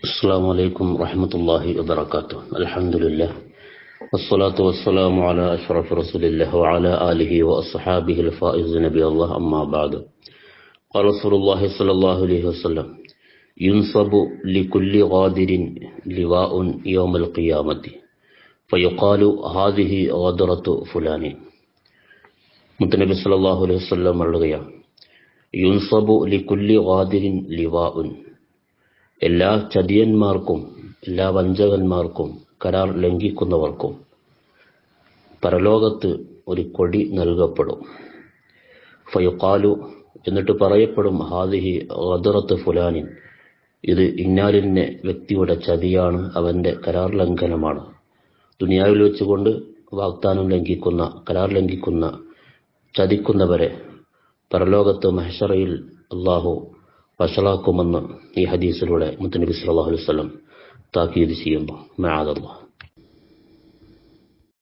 السلام عليكم ورحمة الله وبركاته الحمد لله والصلاة والسلام على أشرف رسول الله وعلى آله وأصحابه الفائز نبي الله أما بعد قال رسول الله صلى الله عليه وسلم ينصب لكل غادر لواء يوم القيامة فيقال هذه غدرة فلان മുത്തനബി സല്ലല്ലാഹു അലൈഹി വസല്ലം പറയുകയാണ് യുൻസബു ലിക്കുല്ലി ഖാദിരിൻ ലിവാഉൻ എല്ലാ ചതിയന്മാർക്കും എല്ലാ വഞ്ചകന്മാർക്കും കരാർ ലംഘിക്കുന്നവർക്കും പരലോകത്ത് ഒരു കൊടി നൽകപ്പെടും. ഫയുക്കാലു എന്നിട്ട് പറയപ്പെടും ഹാദിഹി ഗദറത്ത് ഫുലാനിൻ. ഇത് ഇന്നാലിന്റെ വ്യക്തിയുടെ ചതിയാണ് അവന്റെ കരാർ ലംഘനമാണ്. ദുനിയാവിൽ വെച്ചുകൊണ്ട് വാഗ്ദാനം ലംഘിക്കുന്ന കരാർ ലംഘിക്കുന്ന ചതിക്കുന്നവരെ പരലോകത്ത് മഹഷറയിൽ അള്ളാഹു വഷളാക്കുമെന്ന് ഈ ഹദീസിലൂടെ മുത്തനബി സല്ലല്ലാഹു അലൈഹി വസല്ലം താക്കീത് ചെയ്യുന്നു. മഅദല്ലാഹ്.